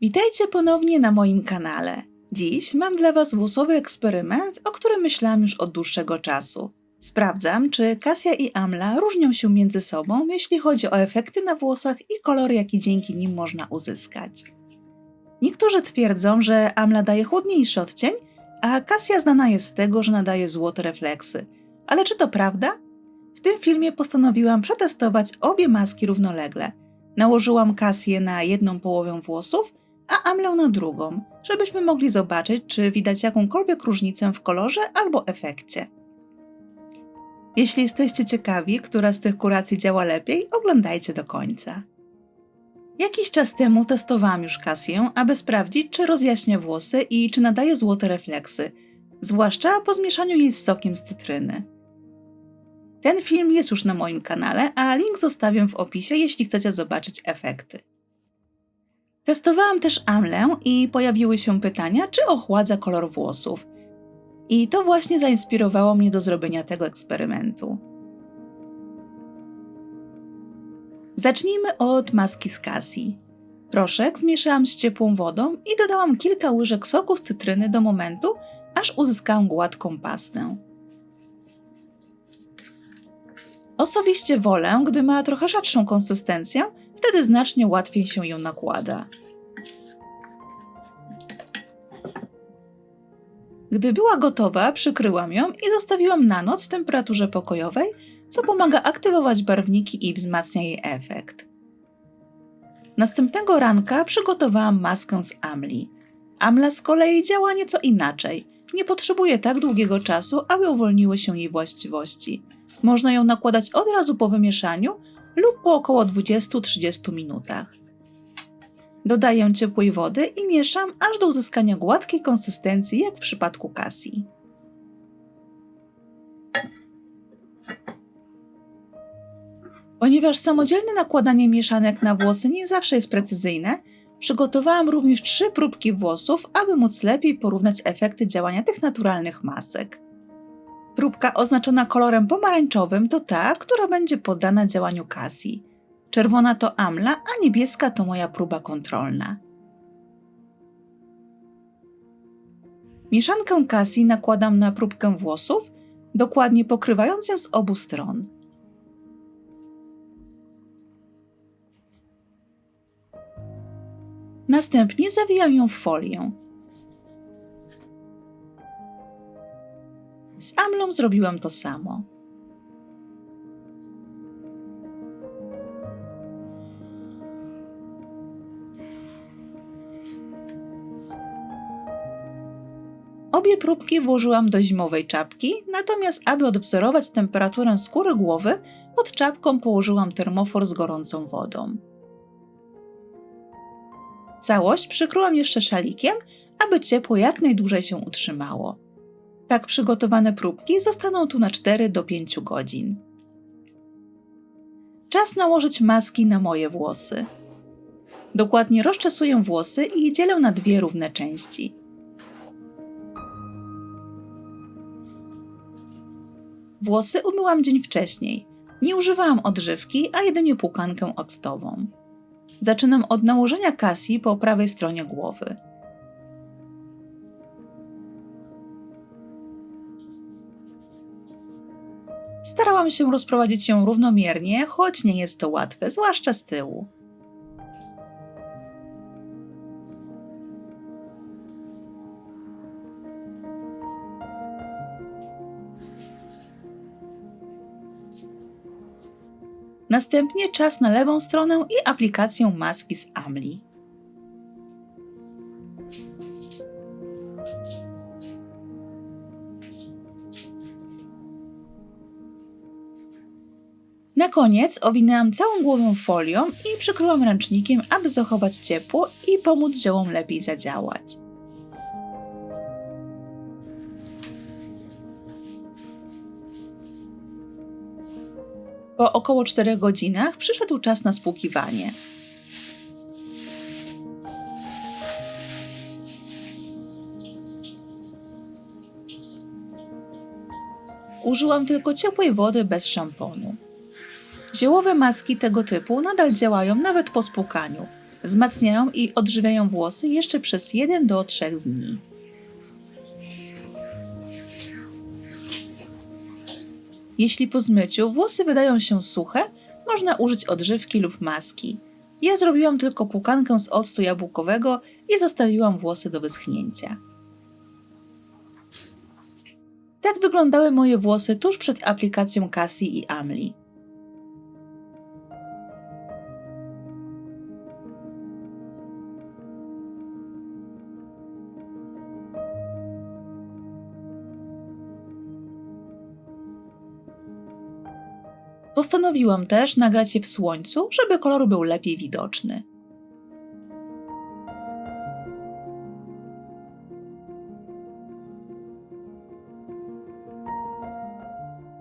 Witajcie ponownie na moim kanale. Dziś mam dla Was włosowy eksperyment, o którym myślałam już od dłuższego czasu. Sprawdzam, czy Kasia i Amla różnią się między sobą, jeśli chodzi o efekty na włosach i kolor, jaki dzięki nim można uzyskać. Niektórzy twierdzą, że Amla daje chłodniejszy odcień, a Kasia znana jest z tego, że nadaje złote refleksy. Ale czy to prawda? W tym filmie postanowiłam przetestować obie maski równolegle. Nałożyłam Kasię na jedną połowę włosów, a Amlę na drugą, żebyśmy mogli zobaczyć, czy widać jakąkolwiek różnicę w kolorze albo efekcie. Jeśli jesteście ciekawi, która z tych kuracji działa lepiej, oglądajcie do końca. Jakiś czas temu testowałam już Kasję, aby sprawdzić, czy rozjaśnia włosy i czy nadaje złote refleksy, zwłaszcza po zmieszaniu jej z sokiem z cytryny. Ten film jest już na moim kanale, a link zostawię w opisie, jeśli chcecie zobaczyć efekty. Testowałam też Amlę i pojawiły się pytania, czy ochładza kolor włosów. I to właśnie zainspirowało mnie do zrobienia tego eksperymentu. Zacznijmy od maski z Cassie. Proszek zmieszałam z ciepłą wodą i dodałam kilka łyżek soku z cytryny do momentu, aż uzyskałam gładką pastę. Osobiście wolę, gdy ma trochę rzadszą konsystencję, wtedy znacznie łatwiej się ją nakłada. Gdy była gotowa, przykryłam ją i zostawiłam na noc w temperaturze pokojowej, co pomaga aktywować barwniki i wzmacnia jej efekt. Następnego ranka przygotowałam maskę z Amli. Amla z kolei działa nieco inaczej. Nie potrzebuje tak długiego czasu, aby uwolniły się jej właściwości. Można ją nakładać od razu po wymieszaniu lub po około 20-30 minutach. Dodaję ciepłej wody i mieszam aż do uzyskania gładkiej konsystencji, jak w przypadku Casii. Ponieważ samodzielne nakładanie mieszanek na włosy nie zawsze jest precyzyjne, przygotowałam również trzy próbki włosów, aby móc lepiej porównać efekty działania tych naturalnych masek. Próbka oznaczona kolorem pomarańczowym to ta, która będzie poddana działaniu Casii. Czerwona to Amla, a niebieska to moja próba kontrolna. Mieszankę Casii nakładam na próbkę włosów, dokładnie pokrywając ją z obu stron. Następnie zawijam ją w folię. Z Amlą zrobiłam to samo. Obie próbki włożyłam do zimowej czapki, natomiast aby odwzorować temperaturę skóry głowy, pod czapką położyłam termofor z gorącą wodą. Całość przykryłam jeszcze szalikiem, aby ciepło jak najdłużej się utrzymało. Tak przygotowane próbki zostaną tu na 4 do 5 godzin. Czas nałożyć maski na moje włosy. Dokładnie rozczesuję włosy i dzielę na dwie równe części. Włosy umyłam dzień wcześniej. Nie używałam odżywki, a jedynie płukankę octową. Zaczynam od nałożenia kasji po prawej stronie głowy. Starałam się rozprowadzić ją równomiernie, choć nie jest to łatwe, zwłaszcza z tyłu. Następnie czas na lewą stronę i aplikację maski z Amli. Na koniec owinęłam całą głowę folią i przykryłam ręcznikiem, aby zachować ciepło i pomóc ziołom lepiej zadziałać. Po około 4 godzinach przyszedł czas na spłukiwanie. Użyłam tylko ciepłej wody bez szamponu. Ziołowe maski tego typu nadal działają nawet po spłukaniu, Wzmacniają i odżywiają włosy jeszcze przez 1 do 3 dni. Jeśli po zmyciu włosy wydają się suche, można użyć odżywki lub maski. Ja zrobiłam tylko płukankę z octu jabłkowego i zostawiłam włosy do wyschnięcia. Tak wyglądały moje włosy tuż przed aplikacją Cassie i Amli. Postanowiłam też nagrać je w słońcu, żeby kolor był lepiej widoczny.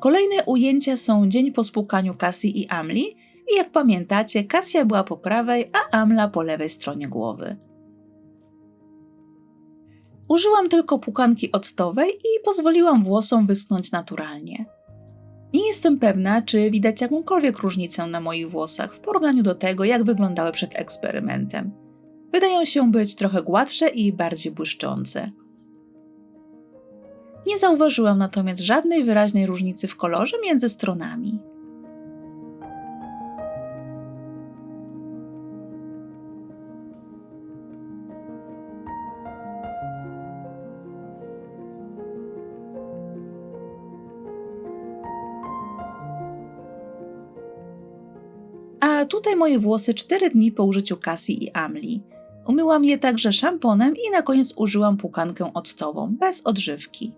Kolejne ujęcia są dzień po spłukaniu Cassie i Amli i jak pamiętacie, Kasia była po prawej, a Amla po lewej stronie głowy. Użyłam tylko pukanki octowej i pozwoliłam włosom wyschnąć naturalnie. Nie jestem pewna, czy widać jakąkolwiek różnicę na moich włosach w porównaniu do tego, jak wyglądały przed eksperymentem. Wydają się być trochę gładsze i bardziej błyszczące. Nie zauważyłam natomiast żadnej wyraźnej różnicy w kolorze między stronami. A tutaj moje włosy 4 dni po użyciu Cassie i Amli. Umyłam je także szamponem i na koniec użyłam płukankę octową, bez odżywki.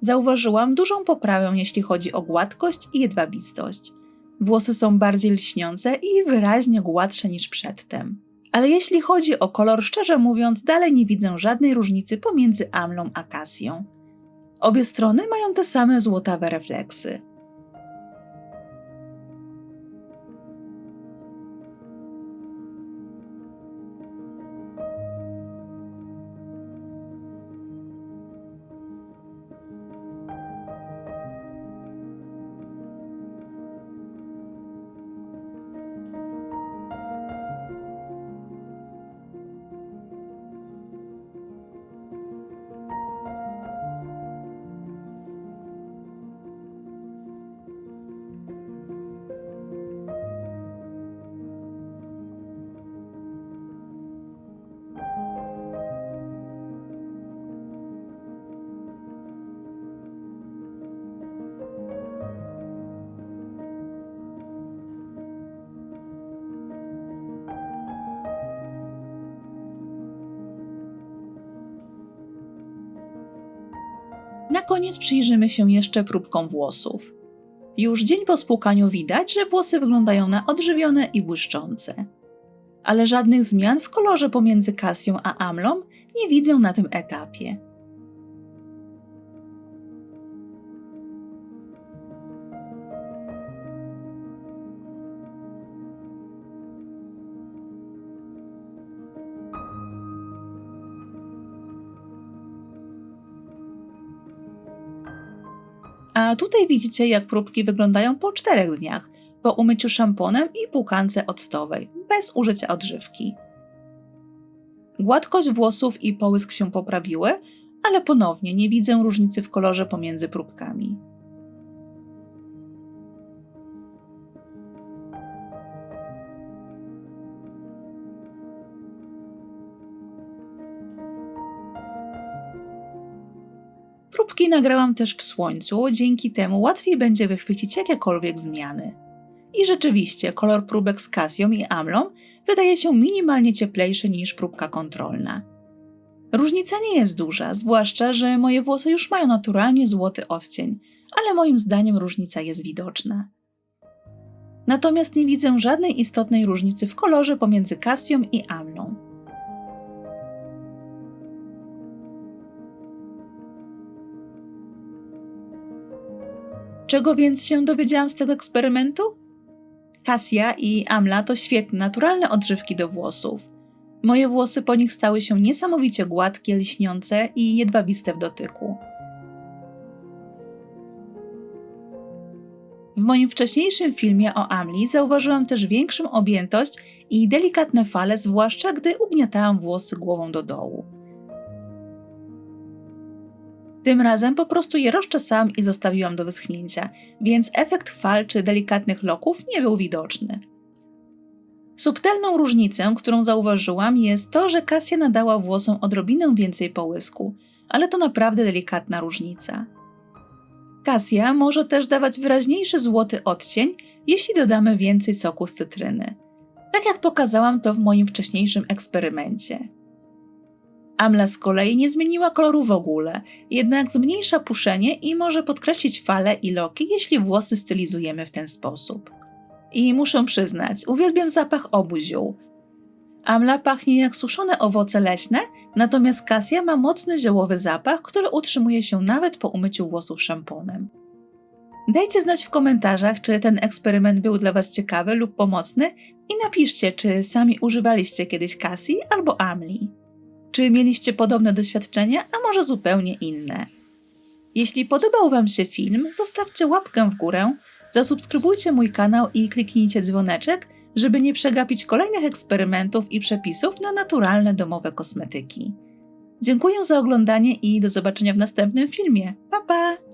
Zauważyłam dużą poprawę, jeśli chodzi o gładkość i jedwabistość. Włosy są bardziej lśniące i wyraźnie gładsze niż przedtem. Ale jeśli chodzi o kolor, szczerze mówiąc, dalej nie widzę żadnej różnicy pomiędzy amlą a kasją. Obie strony mają te same złotawe refleksy. Na koniec przyjrzymy się jeszcze próbkom włosów. Już dzień po spłukaniu widać, że włosy wyglądają na odżywione i błyszczące. Ale żadnych zmian w kolorze pomiędzy Kasją a Amlą nie widzę na tym etapie. A tutaj widzicie, jak próbki wyglądają po czterech dniach, po umyciu szamponem i płukance octowej, bez użycia odżywki. Gładkość włosów i połysk się poprawiły, ale ponownie nie widzę różnicy w kolorze pomiędzy próbkami. Nagrałam też w słońcu, dzięki temu łatwiej będzie wychwycić jakiekolwiek zmiany. I rzeczywiście kolor próbek z Casją i Amlą wydaje się minimalnie cieplejszy niż próbka kontrolna. Różnica nie jest duża, zwłaszcza, że moje włosy już mają naturalnie złoty odcień, ale moim zdaniem różnica jest widoczna. Natomiast nie widzę żadnej istotnej różnicy w kolorze pomiędzy Casją i Amlą. Czego więc się dowiedziałam z tego eksperymentu? Kasia i Amla to świetne, naturalne odżywki do włosów. Moje włosy po nich stały się niesamowicie gładkie, lśniące i jedwabiste w dotyku. W moim wcześniejszym filmie o Amli zauważyłam też większą objętość i delikatne fale, zwłaszcza gdy ugniatałam włosy głową do dołu. Tym razem po prostu je rozczesałam i zostawiłam do wyschnięcia, więc efekt fal czy delikatnych loków nie był widoczny. Subtelną różnicą, którą zauważyłam, jest to, że Kasia nadała włosom odrobinę więcej połysku, ale to naprawdę delikatna różnica. Kasia może też dawać wyraźniejszy złoty odcień, jeśli dodamy więcej soku z cytryny. Tak jak pokazałam to w moim wcześniejszym eksperymencie. Amla z kolei nie zmieniła koloru w ogóle, jednak zmniejsza puszenie i może podkreślić fale i loki, jeśli włosy stylizujemy w ten sposób. I muszę przyznać, uwielbiam zapach obu ziół. Amla pachnie jak suszone owoce leśne, natomiast Kasia ma mocny ziołowy zapach, który utrzymuje się nawet po umyciu włosów szamponem. Dajcie znać w komentarzach, czy ten eksperyment był dla Was ciekawy lub pomocny i napiszcie, czy sami używaliście kiedyś Cassie albo Amli. Czy mieliście podobne doświadczenia, a może zupełnie inne? Jeśli podobał Wam się film, zostawcie łapkę w górę, zasubskrybujcie mój kanał i kliknijcie dzwoneczek, żeby nie przegapić kolejnych eksperymentów i przepisów na naturalne domowe kosmetyki. Dziękuję za oglądanie i do zobaczenia w następnym filmie. Pa pa!